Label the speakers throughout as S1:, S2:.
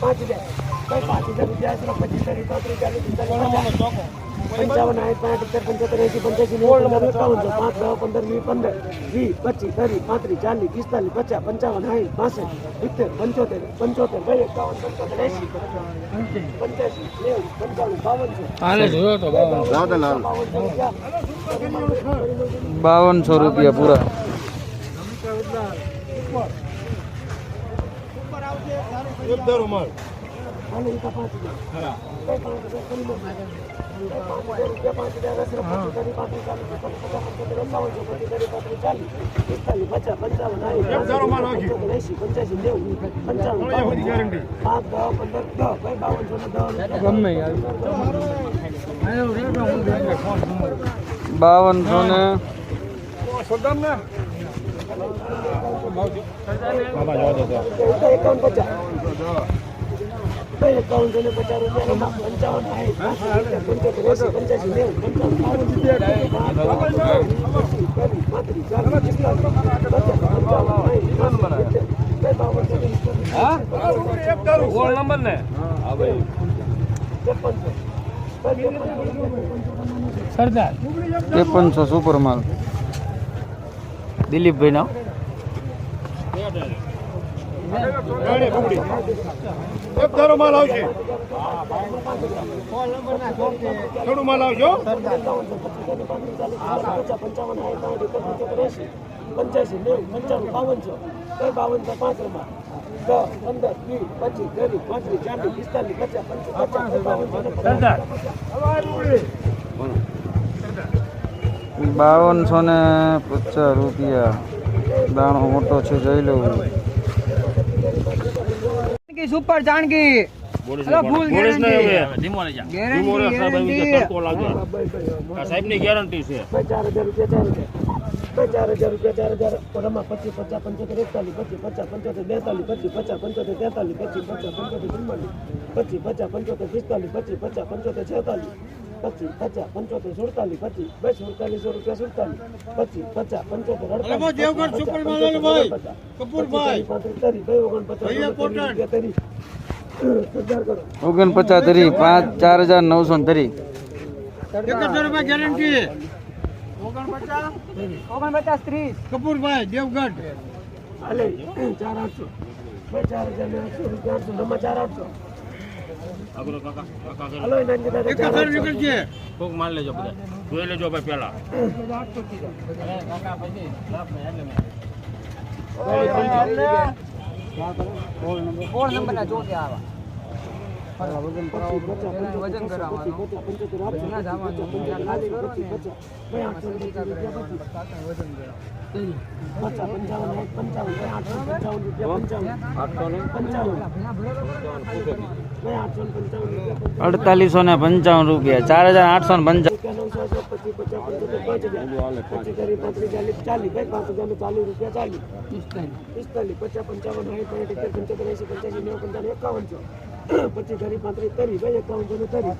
S1: પાંચ હજાર કઈ પાંચ હજાર રૂપિયા પચીસ તારીખ ચોત્રીસ ચાલીસ પંચાવન સાઠ પાંચ સિત્તેર પંચોતેર એસી પંચ્યાસી પાંચ દસ પંદર વીસ પંદર વીસ પચીસ ત્રીસ પાંત્રીસ ચાલીસ પિસ્તાલીસ પચાસ પંચાવન સાઠ પાસઠ સિત્તેર પંચોતેર પંચોતેર ભાઈ એકાવન પંચોતેર એસી
S2: બાવનસો રૂપિયા પૂરા.
S1: પંદર દસ ભાઈ બાવનસો ને દસ
S2: જવા ને
S1: એકાવન પચાસ એકાવન ને પચાસ રૂપિયા પંચાવન પંચોતેર એસી પંચ્યાસી નેવું પંચાવન સાઠ ભાઈ
S2: ગોળ નંબર ને સરદાર ત્રેપનસો સુપર માલ. દિલીપભાઈ ના
S3: એક ધારો માલ આવશે. થોડું માલ આવજો
S1: પંચ્યાસી નેવું પંચાણું બાવનસો બાવન બાવનસો પાંચ રમા દસ પંદર વીસ પચીસ ત્રીસ પાંત્રીસ ચાલીસ પિસ્તાલીસ પચાસ પંચાસ પચાસ બાવનસો ને પચાસ.
S2: બાવનસો ને પચાસ રૂપિયા. દાણો મોટો છે જોઈ લઉં સુપર જાણકી સાહેબની ગેરંટી
S3: છે
S1: ચાર હજાર રૂપિયા ચાર હજાર ચાર હજાર રૂપિયા ચાર હજાર રમા પચીસ પચાસ પંચોતેર એકતાલીસ પચીસ પચાસ પંચોતેર બેતાલીસ પચીસ પચાસ પંચોતેર તેતાલીસ પચીસ પચાસ પંચોતેર ચુમ્માલીસ પચીસ પચાસ પંચોતેર પિસ્તાલીસ પચીસ પચાસ પંચોતેર છેતાલીસ પચીસ પચાસ પંચોતેર સુડતાલીસ પચીસ બે સુડતાલીસો રૂપિયા સુડતાલીસ પચીસ પચાસ પંચોતેર અડતાલીસ ઓગણપચાસ,
S2: તરી પાંચ ચાર હજાર નવસો તરી.
S3: એકહત્તર રૂપિયા ગેરંટી
S2: ઓગણપચાસ? ત્રીસ.
S3: કપૂરભાઈ દેવગઢ.
S1: હાલે ચાર આઠસો. બે ચાર હજાર ચાર આઠસો.
S4: કોક માલ લેજો બધા જોઈ લેજો ભાઈ પેલા
S2: કોણ નંબર ના જોતે આવા વજન
S1: વજન
S2: કરાવવાનું. ના જવાનું. ખાલી કરો ને. અડતાલીસો ને પંચાવન રૂપિયા ચાર હજાર આઠસો ને પંચાવન
S1: પંચાવન પચીસ ધરી પાંત્રીસ તરી ભાઈ એકાવન છો ને તરી.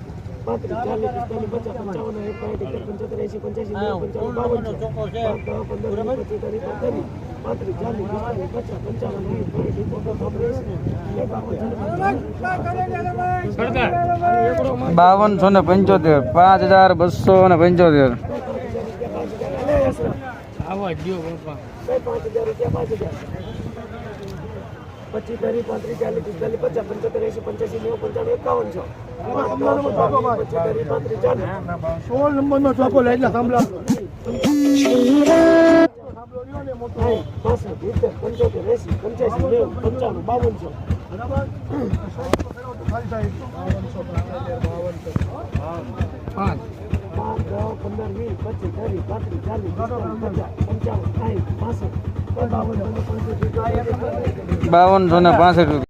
S1: પાંત્રીસ ચાલીસ પિસ્તાલીસ પચાસ પંચાવન સાઠ પાંચ પંચોતેર એસી પંચ્યાસી નેવું પંચાવન બાવન છો. પંદર પચીસ ધરી તરી પાંત્રીસ ચાલીસ પિસ્તાલીસ પચાસ પંચાવન સાઠ પાંચ સિત્તેર પાંત્રીસ એકાવન ને
S2: બાવનસો ને પંચોતેર પાંચ હજાર બસો ને પંચોતેર.
S1: પાંચ હજાર રૂપિયા પાંચ હજાર. પચીસ તારીખ પાંત્રીસ ચાલીસ પિસ્તાલીસ પચાસ પંચોતેર એસી પંચ્યાસી નેવું પંચાણું એકાવન છો.
S3: સોળ નંબર નો ચોકો લે સાંભળા.
S1: પંચોતેર એસી પંચ્યાસી નેવું પંચાણું બાવન છો.
S2: પાંચ.
S1: પાંચ. દસ પંદર વીસ, પચીસ ત્રીસ પાંત્રીસ, ચાલીસ પચાસ, પંચાવન સાઠ પાસઠ બાવન પંચોતેર,
S2: બાવનસો ને પાસઠ રૂપિયા.